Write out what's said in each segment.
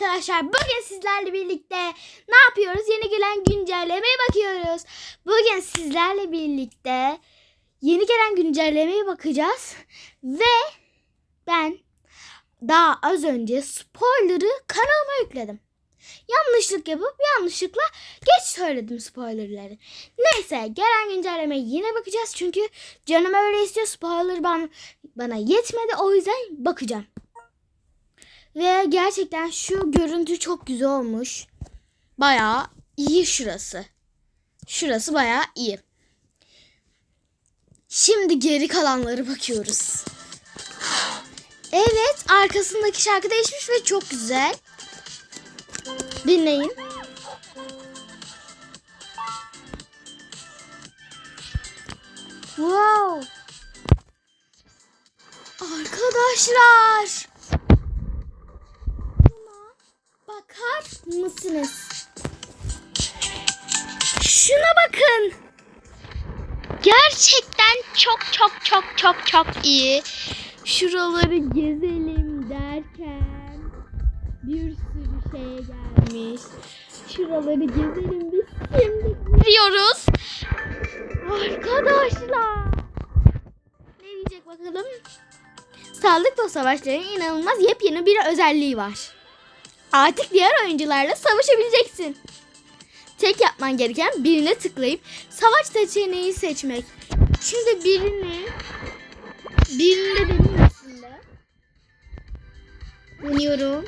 arkadaşlar. Bugün sizlerle birlikte ne yapıyoruz? Yeni gelen güncellemeye bakıyoruz. Bugün sizlerle birlikte yeni gelen güncellemeye bakacağız. Ve ben daha az önce spoiler'ı kanalıma yükledim. Yanlışlık yapıp yanlışlıkla geç söyledim spoilerları. Neyse gelen güncellemeye yine bakacağız. Çünkü canım öyle istiyor. Spoiler bana, bana yetmedi. O yüzden bakacağım. Ve gerçekten şu görüntü çok güzel olmuş. Bayağı iyi şurası. Şurası bayağı iyi. Şimdi geri kalanlara bakıyoruz. Evet arkasındaki şarkı değişmiş ve çok güzel. Dinleyin. Wow. Arkadaşlar. Bakar mısınız? Şuna bakın. Gerçekten çok çok çok çok çok iyi. Şuraları gezelim derken bir sürü şey gelmiş. Şuraları gezelim biz şimdi gidiyoruz. Arkadaşlar. Ne diyecek bakalım? Sağlıklı savaşların inanılmaz yepyeni bir özelliği var. Artık diğer oyuncularla savaşabileceksin. Tek yapman gereken birine tıklayıp savaş seçeneği seçmek. Şimdi birini birinde benim aslında. Deniyorum.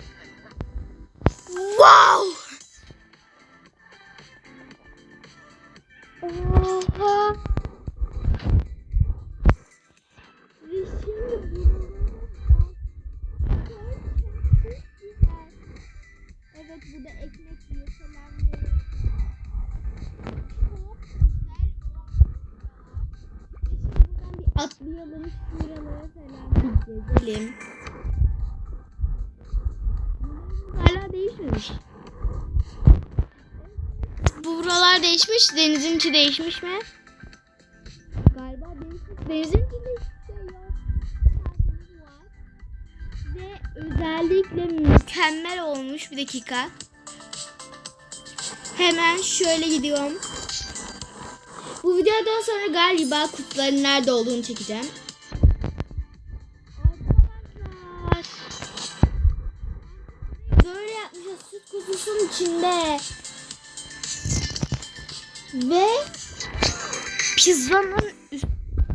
Wow! Değişmiş. Denizinki değişmiş mi? Galiba değişmiş. Denizinki yok. var. Ve özellikle mükemmel olmuş. Bir dakika. Hemen şöyle gidiyorum. Bu videodan sonra galiba kutuların nerede olduğunu çekeceğim. Arkadaşlar. Böyle yapmışız süt kutusunun içinde. Ve pizzanın üstü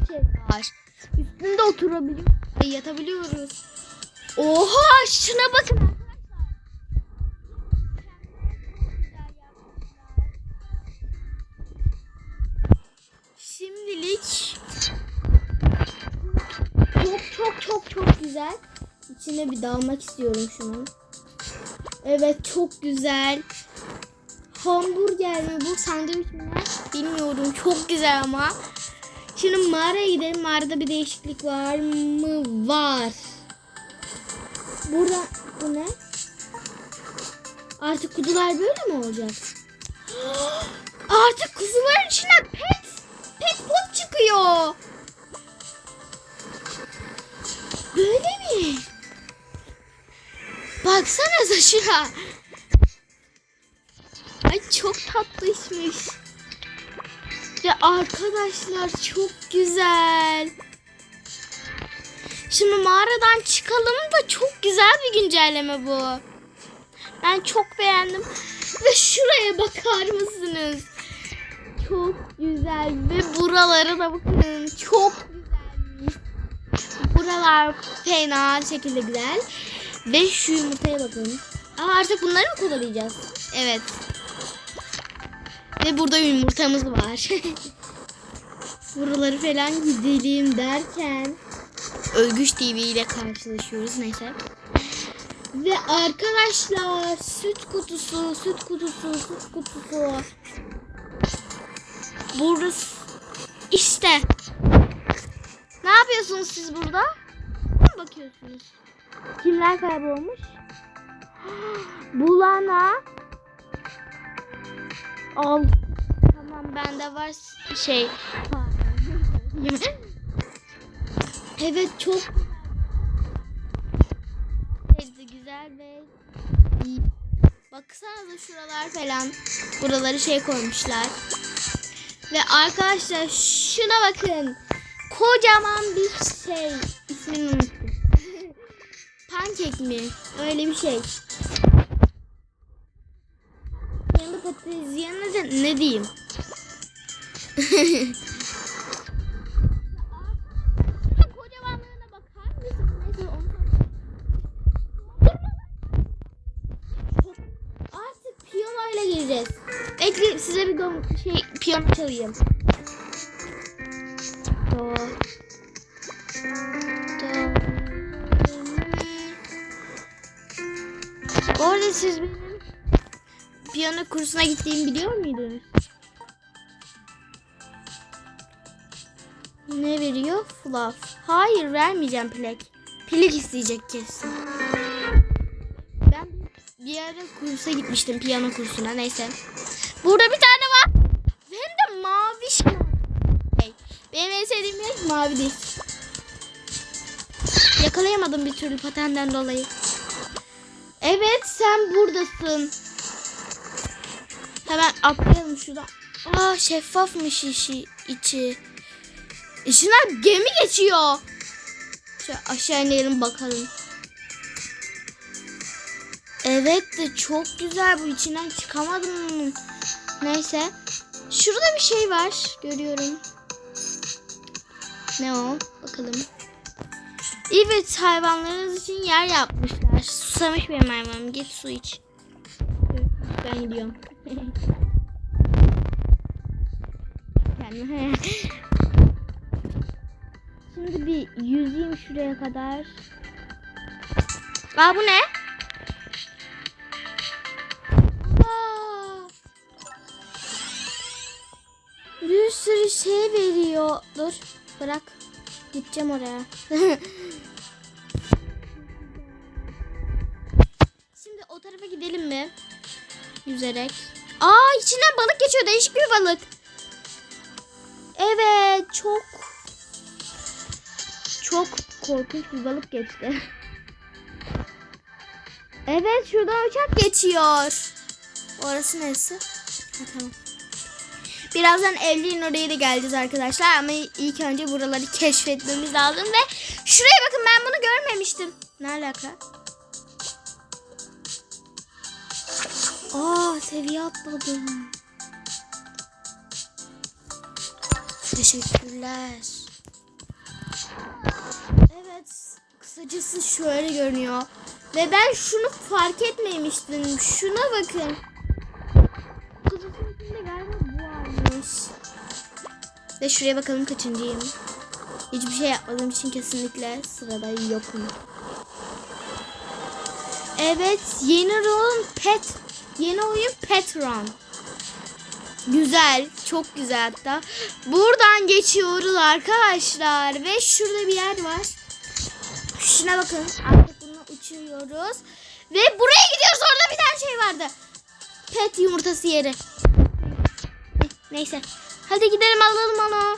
şey var. Üstünde oturabiliyoruz. Ay, Yatabiliyoruz. Oha şuna bakın. Şimdilik çok çok çok çok güzel. İçine bir dalmak istiyorum şunun. Evet çok güzel. Hamburger mi bu sandviç mi? Bilmiyorum. Çok güzel ama. Şimdi mağaraya gidelim. Mağarada bir değişiklik var mı? Var. Burada bu ne? Artık kutular böyle mi olacak? Artık kutuların içinden pet pet pot çıkıyor. Böyle mi? Baksanıza şuna. Çok tatlışmış. Ve arkadaşlar çok güzel. Şimdi mağaradan çıkalım da çok güzel bir güncelleme bu. Ben çok beğendim. Ve şuraya bakar mısınız? Çok güzel ve buralara da bakın. Çok güzelmiş. Buralar fena şekilde güzel. Ve şu yumurtaya bakın. Aa, artık bunları mı kullanacağız? Evet. Ve burada yumurtamız var. Buraları falan gidelim derken Ölgüç TV ile karşılaşıyoruz neyse. Ve arkadaşlar süt kutusu, süt kutusu, süt kutusu. Burası işte. Ne yapıyorsunuz siz burada? Ne bakıyorsunuz? Kimler kaybolmuş? Bulana Al. Tamam bende var şey. evet çok güzel ve. Baksanıza şuralar falan. Buraları şey koymuşlar. Ve arkadaşlar şuna bakın. Kocaman bir şey. İsmini unuttum. Pankek mi? Öyle bir şey. Yanında patates yanında ne diyeyim? Artık piyanoyla gireceğiz. Bekle size bir şey piyano çalayım. Kursuna gittiğimi biliyor muydunuz? Ne veriyor? Fluff. Hayır vermeyeceğim plek. Plek isteyecek kesin. Ben bir ara kursa gitmiştim piyano kursuna neyse. Burada bir tane var. Hem de mavi şey. Benim en sevdiğim renk mavi değil. Yakalayamadım bir türlü patenden dolayı. Evet sen buradasın. Hemen atlayalım şuradan. Aa şeffafmış işi, içi. İçinden gemi geçiyor. Şöyle aşağı inelim bakalım. Evet de çok güzel bu içinden çıkamadım. Neyse. Şurada bir şey var. Görüyorum. Ne o? Bakalım. Evet hayvanlarınız için yer yapmışlar. Susamış benim hayvanım. Git su iç. Ben gidiyorum. Şimdi bir yüzeyim şuraya kadar. Aa bu ne? Aa! Bir sürü şey veriyor. Dur bırak. Gideceğim oraya. Şimdi o tarafa gidelim mi? Yüzerek. Aa içinden balık geçiyor. Değişik bir balık. Evet çok çok korkunç bir balık geçti. Evet şuradan uçak geçiyor. Orası neresi? Ha, tamam. Birazdan evliğin oraya da geleceğiz arkadaşlar ama ilk önce buraları keşfetmemiz lazım ve şuraya bakın ben bunu görmemiştim. Ne alaka? Aa seviye atladım. Teşekkürler. Evet kısacası şöyle görünüyor. Ve ben şunu fark etmemiştim. Şuna bakın. Kutusunun içinde galiba bu varmış. Ve şuraya bakalım kaçıncıyım. Hiçbir şey yapmadığım için kesinlikle sırada yokum. Evet yeni oyun Pet. Yeni oyun Pet Run. Güzel. Çok güzel hatta. Buradan geçiyoruz arkadaşlar. Ve şurada bir yer var. Şuna bakın. Artık bununla uçuyoruz. Ve buraya gidiyoruz. Orada bir tane şey vardı. Pet yumurtası yeri. Neyse. Hadi gidelim alalım onu.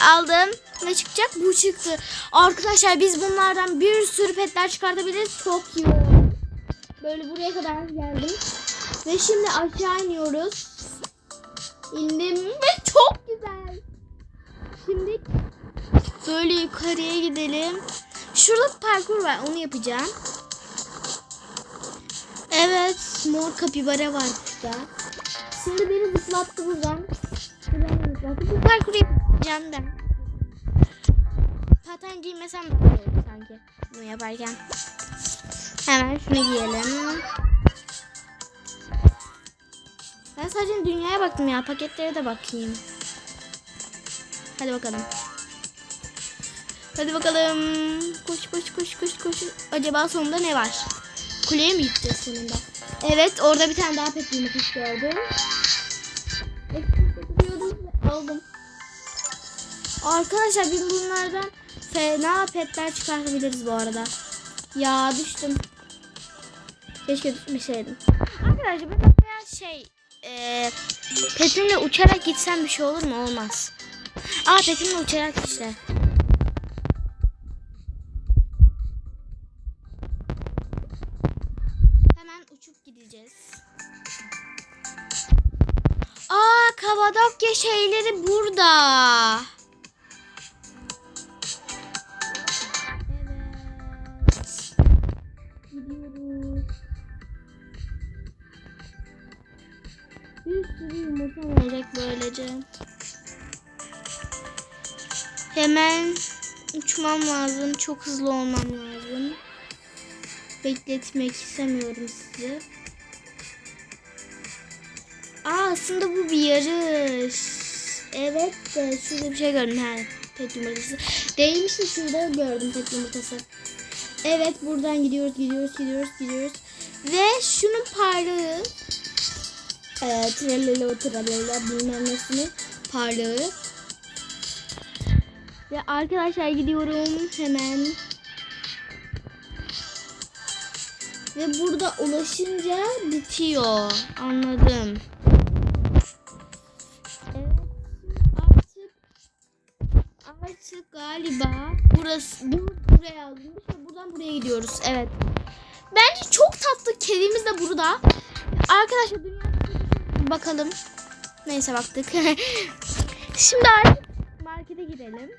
Aldım. Ne çıkacak? Bu çıktı. Arkadaşlar biz bunlardan bir sürü petler çıkartabiliriz. Çok iyi. Böyle buraya kadar geldim. Ve şimdi aşağı iniyoruz. İndim ve çok güzel. Şimdi böyle yukarıya gidelim. Şurada parkur var. Onu yapacağım. Evet. Mor kapibara var burada. Şimdi beni zıplattı buradan. Buradan zıplattı. Bu parkuru yapacağım ben. Paten giymesem daha iyi olur sanki. Bunu yaparken. Hemen şunu giyelim. Ben sadece dünyaya baktım ya. Paketlere de bakayım. Hadi bakalım. Hadi bakalım. Koş koş koş koş koş. Acaba sonunda ne var? Kuleye mi gideceğiz sonunda? Evet orada bir tane daha pet yumurtası gördüm. Aldım. Arkadaşlar biz bunlardan fena petler çıkartabiliriz bu arada. Ya düştüm. Keşke düşmeseydim. Arkadaşlar ben şey e, petimle uçarak gitsem bir şey olur mu? Olmaz. Aa petimle uçarak işte. Hemen uçup gideceğiz. Aa Kapadokya şeyleri burada. Böylece. Hemen uçmam lazım. Çok hızlı olmam lazım. Bekletmek istemiyorum sizi. Aa aslında bu bir yarış. Evet de şurada bir şey gördüm. Ha, pet yumurtası. Değilmiş de şurada gördüm pet yumurtası. Evet buradan gidiyoruz gidiyoruz gidiyoruz gidiyoruz. Ve şunun parlağı e, tralala tralala bilmem nesini parlağı. Ve arkadaşlar gidiyorum hemen. Ve burada ulaşınca bitiyor. Anladım. Evet. Artık galiba burası bu buraya alınmış ve buradan buraya gidiyoruz. Evet. Bence çok tatlı kedimiz de burada. Arkadaşlar dünya bakalım. Neyse baktık. Şimdi artık markete gidelim.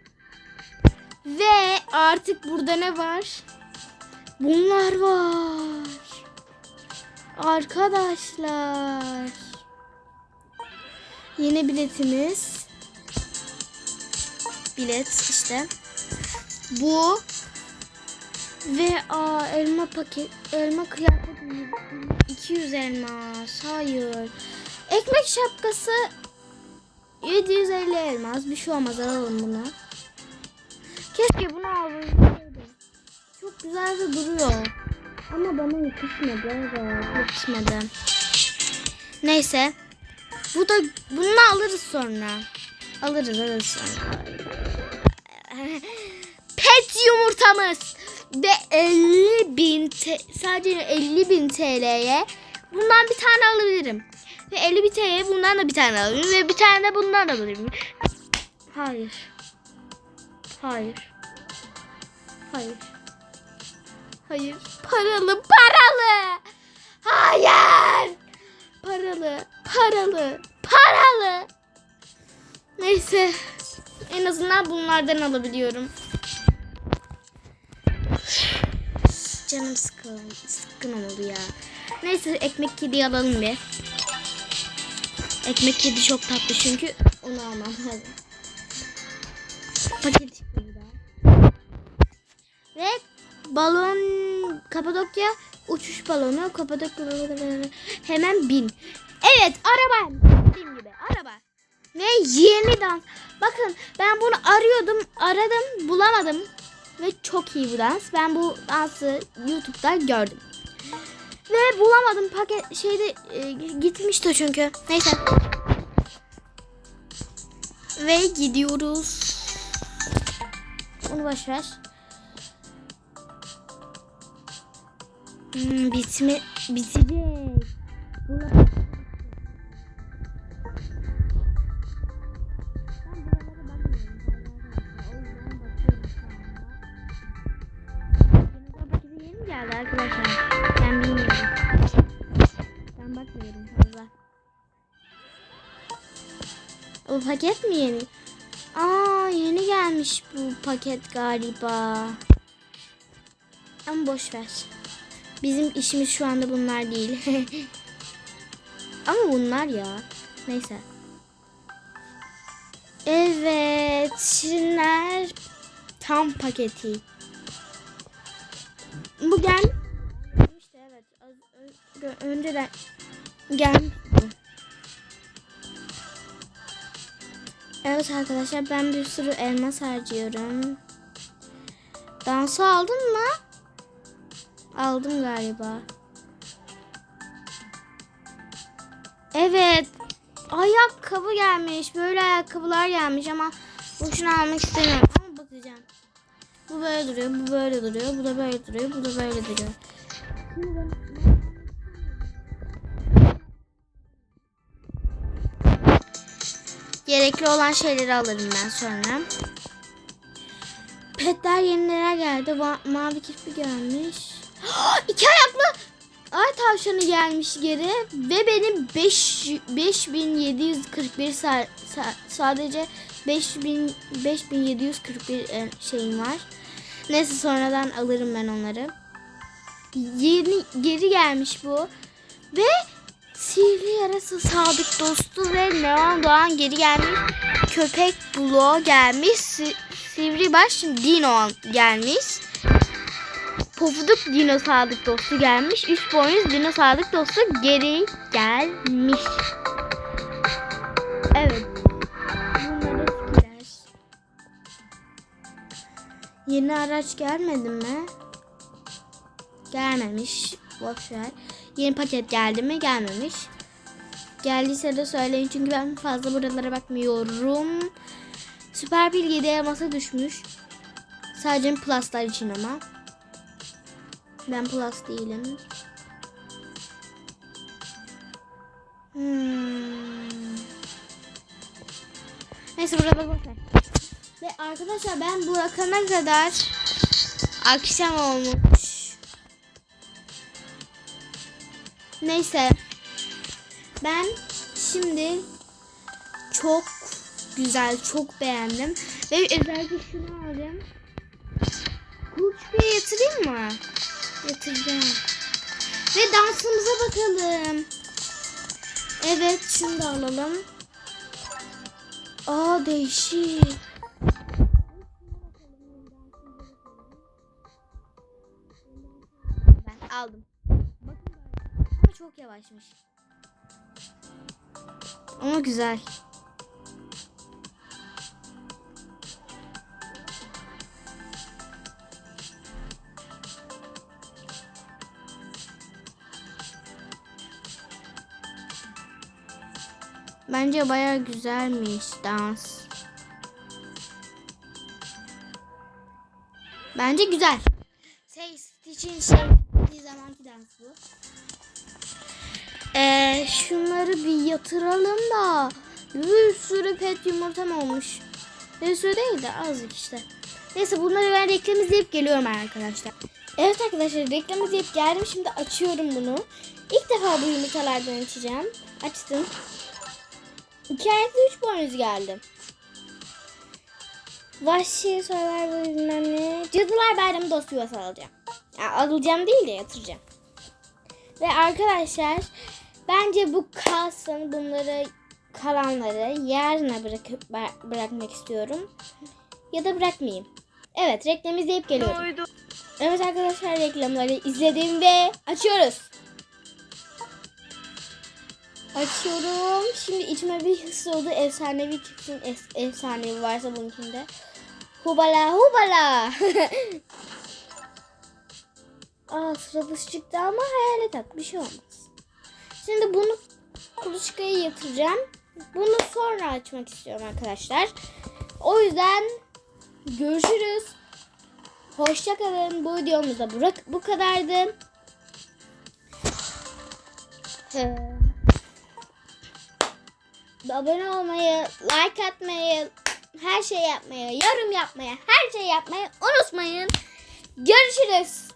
Ve artık burada ne var? Bunlar var. Arkadaşlar. Yeni biletimiz. Bilet işte. Bu. Ve aa, elma paket, elma kıyafet 200 elmas. Hayır. Ekmek şapkası 750 elmas. Bir şey olmaz alalım bunu. Keşke bunu alsaydım. Çok güzel de duruyor. Ama bana yakışmadı. Yakışmadı. Neyse. Bu da bunu alırız sonra. Alırız alırız sonra. Pet yumurtamız ve 50 bin sadece 50 bin TL'ye bundan bir tane alabilirim. Ve 50 bin TL'ye bundan da bir tane alabilirim ve bir tane de bundan alabilirim. Hayır. Hayır. Hayır. Hayır. Paralı, paralı. Hayır. Paralı, paralı, paralı. Neyse. En azından bunlardan alabiliyorum. Canım sıkın, sıkkın oldu ya. Neyse ekmek kedi alalım bir. Ekmek kedi çok tatlı çünkü onu almam lazım. Paket. Ve balon Kapadokya uçuş balonu Kapadokya hemen bin. Evet araba. Dediğim gibi araba. Ve yeni dans. Bakın ben bunu arıyordum aradım bulamadım. Ve çok iyi bu dans. Ben bu dansı YouTube'da gördüm. Ve bulamadım paket şeyde e, gitmişti çünkü. Neyse. Ve gidiyoruz. Onu boş ver. Hmm, bitme bitecek. Bula- paket mi yeni? Aa yeni gelmiş bu paket galiba. Ama boş ver. Bizim işimiz şu anda bunlar değil. Ama bunlar ya. Neyse. Evet. Şirinler tam paketi. Bu gel. İşte evet. Önceden gelmişti. Evet arkadaşlar ben bir sürü elmas harcıyorum. Dansı aldın mı? Aldım galiba. Evet. Ayakkabı gelmiş. Böyle ayakkabılar gelmiş ama boşuna almak istemiyorum. Ama bakacağım. Bu böyle duruyor, bu böyle duruyor, bu da böyle duruyor, bu da böyle duruyor. Gerekli olan şeyleri alırım ben sonra. Petler yenilere geldi. Va- mavi kirpi gelmiş. İki ayaklı. Ay tavşanı gelmiş geri ve benim 5 5741 sa- sa- sadece 5000 5741 e, şeyim var. Neyse sonradan alırım ben onları. Yeni geri gelmiş bu ve sihirli yarası sadık dostu ve Neon Doğan geri gelmiş. Köpek Blo gelmiş. Si- Sivri baş Dino gelmiş. Pofuduk Dino Sadık Dostu gelmiş. Üç boynuz Dino Sadık Dostu geri gelmiş. Evet. Bunlar eskiler. Yeni araç gelmedi mi? Gelmemiş. Boş ver. Yeni paket geldi mi? Gelmemiş. Geldiyse de söyleyin çünkü ben fazla buralara bakmıyorum. Süper bilgi masa düşmüş. Sadece pluslar için ama. Ben plus değilim. Hmm. Neyse burada bak bakın. Ve arkadaşlar ben bırakana kadar akşam olmuş. Neyse. Ben şimdi çok güzel, çok beğendim. Ve özellikle şunu aldım. Kuluçkaya yatırayım mı? Yatıracağım. Ve dansımıza bakalım. Evet şunu da alalım. Aa değişik. Ben aldım. Çok yavaşmış. Ama güzel. Bence baya güzelmiş dans. Bence güzel. Şey, için şey şunları bir yatıralım da bir sürü pet yumurtam olmuş. Bir sürü değil de azıcık işte. Neyse bunları ben reklam izleyip geliyorum arkadaşlar. Evet arkadaşlar reklam izleyip geldim. Şimdi açıyorum bunu. İlk defa bu yumurtalardan açacağım. Açtım. İki ayaklı üç boynuz geldi. Vahşi Survivor bilmem ne. Cadılar Bayramı dost yuvası alacağım. Yani alacağım değil de yatıracağım. Ve arkadaşlar bence bu kalsın. Bunları kalanları yarına bırakıp bıra- bırakmak istiyorum. Ya da bırakmayayım. Evet reklam izleyip geliyorum. Evet arkadaşlar reklamları izledim ve açıyoruz. Açıyorum. Şimdi içime bir his oldu. Efsanevi. Es- efsanevi varsa bunun içinde. Hubala hubala. Aa sıra dışı çıktı ama hayalet at. Bir şey olmaz. Şimdi bunu kuluçkaya yatıracağım. Bunu sonra açmak istiyorum arkadaşlar. O yüzden görüşürüz. Hoşçakalın. Bu videomuzda bu, kadardı. Abone olmayı, like atmayı, her şey yapmayı, yorum yapmayı, her şey yapmayı unutmayın. Görüşürüz.